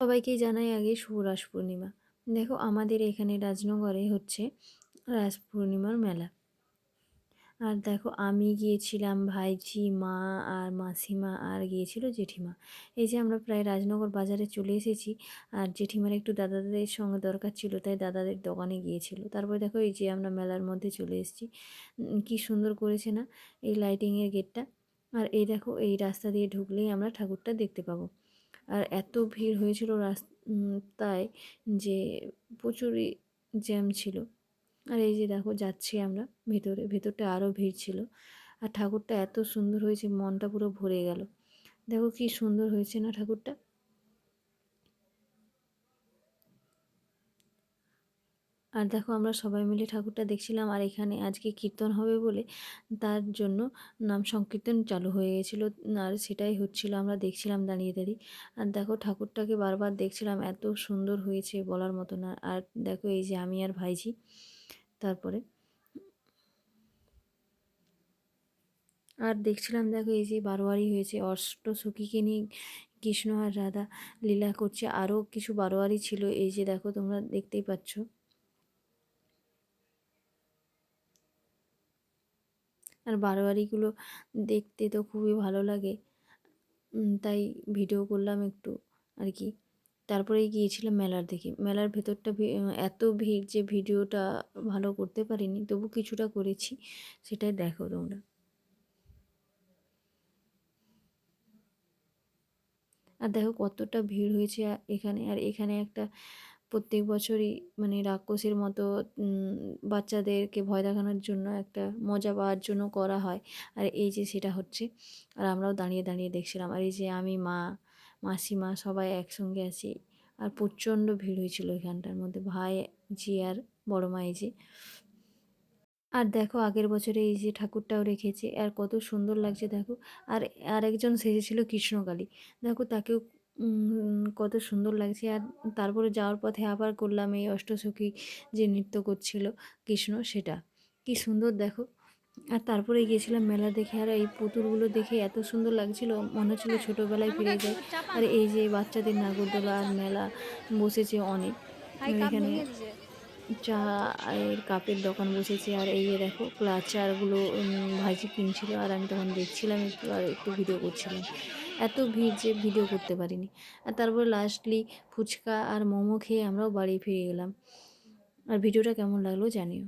সবাইকেই জানাই আগে শুভ রাস পূর্ণিমা। দেখো, আমাদের এখানে রাজনগরে হচ্ছে রাস পূর্ণিমার মেলা। আর দেখো, আমি গিয়েছিলাম, ভাইঝি, মা আর মাসিমা আর গিয়েছিল জেঠিমা। এই যে আমরা প্রায় রাজনগর বাজারে চলে এসেছি আর জেঠিমার একটু দাদাদের সঙ্গে দরকার ছিল, তাই দাদাদের দোকানে গিয়েছিল। তারপরে দেখো, এই যে আমরা মেলার মধ্যে চলে এসেছি। কি সুন্দর করেছে না এই লাইটিংয়ের গেটটা আর এই দেখো, এই রাস্তা দিয়ে ঢুকলেই আমরা ঠাকুরটা দেখতে পাবো। আর এত ভিড় হয়েছিল রাস্তায় যে প্রচুরই জ্যাম ছিল। আর এই যে দেখো যাচ্ছি আমরা ভেতরে, ভেতরটা আরও ভিড় ছিল। আর ঠাকুরটা এত সুন্দর হয়েছে, মনটা পুরো ভরে গেল। দেখো কি সুন্দর হয়েছে না ঠাকুরটা? আর দেখো আমরা সবাই মিলে ঠাকুরটা দেখছিলাম আর এখানে আজকে কীর্তন হবে বলে তার জন্য নাম সংকীর্তন চালু হয়ে গেছিল। আর সেটাই হচ্ছিল আমরা দেখছিলাম দাঁড়িয়ে দাঁড়িয়ে। আর দেখো ঠাকুরটাকে বারবার দেখছিলাম, এত সুন্দর হয়েছে বলার মতো না। আর দেখো এই যে আমি আর ভাইজি তারপরে। আর দেখছিলাম দেখো এই যে বারোয়ারি হয়েছে, অষ্ট সখীকে নিয়ে কৃষ্ণ আর রাধা লীলা করছে। আরও কিছু বারোয়ারি ছিল। এই যে দেখো তোমরা দেখতেই পাচ্ছ। আর বারোয়ারিগুলো দেখতে তো খুবই ভালো লাগে। তাই ভিডিও করলাম একটু আর কি। তারপরেই গিয়েছিলাম মেলার দিকে। মেলার ভেতরটা এত ভিড় যে ভিডিওটা ভালো করতে পারিনি, তবু কিছুটা করেছি, সেটাই দেখো তোমরা। আর দেখো কতটা ভিড় হয়েছে এখানে, আর এখানে একটা প্রত্যেক বছরই মানে রাক্ষসের মতো বাচ্চাদেরকে ভয় দেখানোর জন্য একটা মজা পাওয়ার জন্য করা হয়। আর এই যে সেটা হচ্ছে, আর আমরাও দাঁড়িয়ে দাঁড়িয়ে দেখছিলাম, আর এই যে আমি, মা, মাসিমা সবাই একসঙ্গে আছি, আর প্রচণ্ড ভিড় হয়েছিল এখানটার মধ্যে, ভাই জি আর বড় মা এই যে। আর দেখো আগের বছরে এই যে ঠাকুরটাও রেখেছে, আর কত সুন্দর লাগছে দেখো। আর আরেকজন সেজেছিল কৃষ্ণকালী, দেখো তাকেও কত সুন্দর লাগছে। আর তারপরে যাওয়ার পথে আবার করলাম এই অষ্টসখী যে নৃত্য করছিল কৃষ্ণ সেটা। কি সুন্দর দেখো। আর তারপরে গিয়েছিলাম মেলা দেখে। আর এই পুতুলগুলো দেখে এত সুন্দর লাগছিল। মনে হচ্ছিল ছোটোবেলায় ফিরে যায় আর এই যে বাচ্চাদের নাগরদোলা আর মেলা বসেছে অনেক। এখানে চা আর কাপের দোকান বসেছে আর এই যে দেখো ক্লাচারগুলো ভাইজি কিনছিল আর আমি তখন দেখছিলাম একটু আর একটু ভিডিও করছিলাম। এত ভিড় যে ভিডিও করতে পারিনি। আর তারপরে লাস্টলি ফুচকা আর মোমো খেয়ে আমরাও বাড়ি ফিরে গেলাম আর ভিডিওটা কেমন লাগল জানিও।